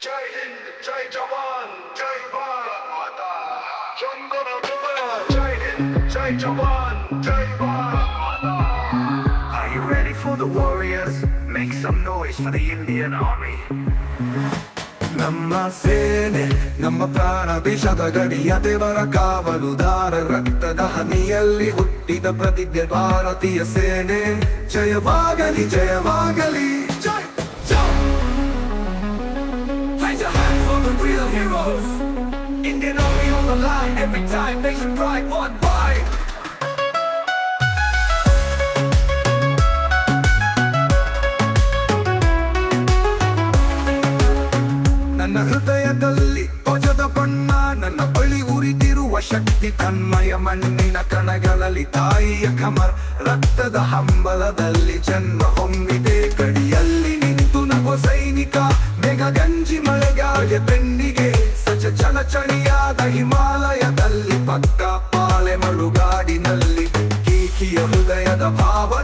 Jai Hind Jai Jawan Jai Bharat Mata Chandana Jai Hind Jai Jawan Jai Bharat Mata Are you ready for the warriors? Make some noise for the Indian Army. ನಮ್ಮ ಸೇನೆ ನಮ್ಮ ಪ್ರಾಣ ದೇಶದ ಗಡಿಯ ದೇವರ ಕಾವಲುದಾರ ರಕ್ತದ ಹನಿಯಲ್ಲಿ ಹುಟ್ಟಿದ ಪ್ರತಿಜ್ಞೆ ಭಾರತೀಯ ಸೇನೆ ಜಯವಾಗಲಿ ಜಯವಾಗಲಿ heroes. Indian Army on the line, every time nation pride one by. ನನ್ನ ಹೃದಯದಲ್ಲಿ ಧ್ವಜದ ಬಣ್ಣ, ನನ್ನ ಬಳಿ ಉರಿದಿರುವ ಶಕ್ತಿ ತನ್ಮಯ ಮಣ್ಣಿನ ಕಣಗಳಲ್ಲಿ ತಾಯಿಯ ಕಮರ್. ರಕ್ತದ ಹಂಬಲದಲ್ಲಿ ಜನ್ಮ ಹೊಮ್ಮಿದೆ ಕಡಿಯಲ್ಲಿ ನಿಂತು ನಗೋ ಸೈನಿಕ ಮೆಗ ಗಂಜಿ ಮಳೆಗಾಗೆ ಬೆನ್ನಿಗೆ ಸಜ ಚಳಚಳಿಯಾದ ಹಿಮಾಲಯದಲ್ಲಿ ಪಕ್ಕ ಪಾಳೆ ಮಳುಗಾಡಿನಲ್ಲಿ ಕೀಕಿಯ ಹೃದಯದ ಭಾವನೆ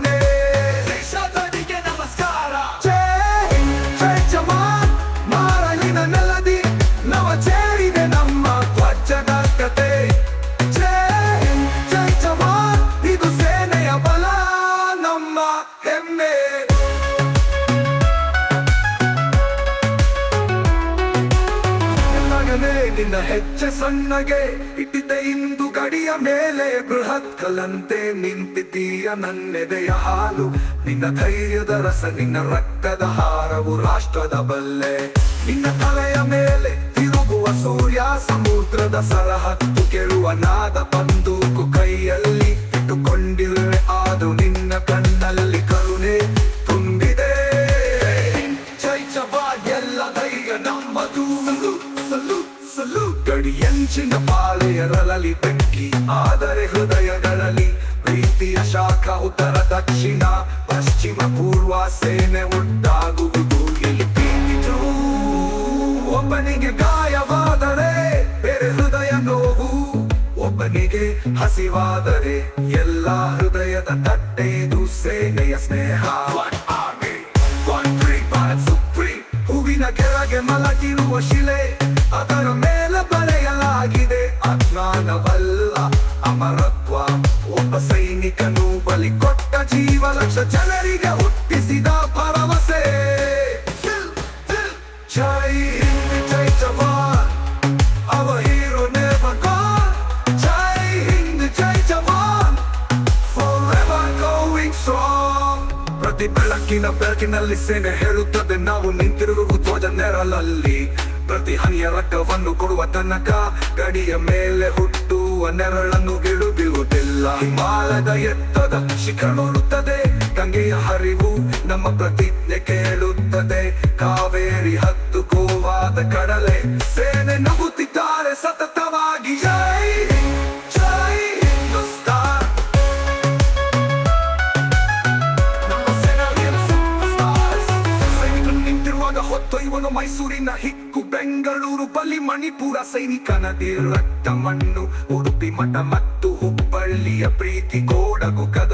ಮಗನೇ ನಿನ್ನ ಹೆಚ್ಚೆ ಸಣ್ಣಗೆ. ಇಟ್ಟಿದ್ದ ಇಂದು ಗಡಿಯ ಮೇಲೆ ಬೃಹತ್ ಕಲಂತೆ ನಿಂತಿದ್ದೀಯ ನನ್ನೆದೆಯ ಹಾಲು. ನಿನ್ನ ಧೈರ್ಯದ ರಸ, ನಿನ್ನ ರಕ್ತದ ಹಾರವು ರಾಷ್ಟ್ರದ ಬಲ್ಲೆ. ನಿನ್ನ ತಲೆಯ ಮೇಲೆ ತಿರುಗುವ ಸೂರ್ಯ, ಸಮುದ್ರದ ಸರಹತ್ತು ಕೆಳುವ ನಾದ ಬಂದೂಕು ಕೈಯಲ್ಲಿ ಇಟ್ಟುಕೊಂಡಿರುವೆ ಗಡಿಯಂಚಿನ ಪಾಳೆಯರಲಲಿ ಬೆಂಕಿ ಆದರೆ ಹೃದಯಗಳಲ್ಲಿ ಪ್ರೀತಿಯ ಶಾಖ ಉತ್ತರ ದಕ್ಷಿಣ, ಪಶ್ಚಿಮ ಪೂರ್ವ ಸೇನೆ ಒಟ್ಟಾಗುವುದು ಇಲ್ಲಿ ಪ್ರೀತಿಯು ಒಬ್ಬನಿಗೆ ಗಾಯವಾದರೆ ಬೇರೆ ಹೃದಯ ನೋವು, ಒಬ್ಬನಿಗೆ ಹಸಿವಾದರೆ ಎಲ್ಲ ಹೃದಯದ ತಟ್ಟೆದು ಸೇನೆಯ ಸ್ನೇಹ. ಹೂವಿನ ಕೆಳಗೆ ಮಲಗಿರುವ ಶಿಲೆ, ಅದರ ಅಮರತ್ವ ಒಬ್ಬ ಸೈನಿಕನು ಬಲಿ ಕೊಟ್ಟ ಜೀವ ಲಕ್ಷ ಜನರಿಗೆ ಹುಟ್ಟಿಸಿದ ಭರವಸೆ. ಚೈ ಹಿಂದ್, ಜೈ ಜವಾನ್. our hero ಚೈ gone Jai Hind, Jai Jawan. Forever going strong. ಪ್ರತಿ ಬೆಳಕಿನ ಬೆಳಕಿನಲ್ಲಿ ಸೇನೆ ಹೇಳುತ್ತದೆ, ನಾವು ನಿಂತಿರುವುದು ಧ್ವಜ ನೆರಳಲ್ಲಿ. ಪ್ರತಿ ಹನಿಯ ರಕ್ತವನ್ನು ಕೊಡುವ ತನಕ ಗಡಿಯ ಮೇಲೆ ಹುಟ್ಟುವ ನೆರಳನ್ನು ಗಿಡುಬಿರುವುದಿಲ್ಲ ಹಿಮಾಲಯದ ಎತ್ತದ ಶಿಖರುತ್ತದೆ ಗಂಗೆಯ ಹರಿವು ನಮ್ಮ ಪ್ರತಿಜ್ಞೆ ಕೇಳುತ್ತದೆ. ಕಾವೇರಿ ಹತ್ತು ಕೋವಾದ ಕಡಲೆ ಸೇನೆ ನಗುತ್ತಿದ್ದಾರೆ ಸತತವಾಗಿ. ಜೈ ಜೈ ಮೈಸೂರಿನ ಹಿಕ್ಕು ಬೆಂಗಳೂರು, ಬಲಿ ಮಣಿಪುರ ಸೈನಿಕನದಿ ರಕ್ತ ಮಣ್ಣು ಮಠ ಮತ್ತು ಹುಬ್ಬಳ್ಳಿಯ ಪ್ರೀತಿ ಕೋಡಗು ಶೌರ್ಯವೊಂದು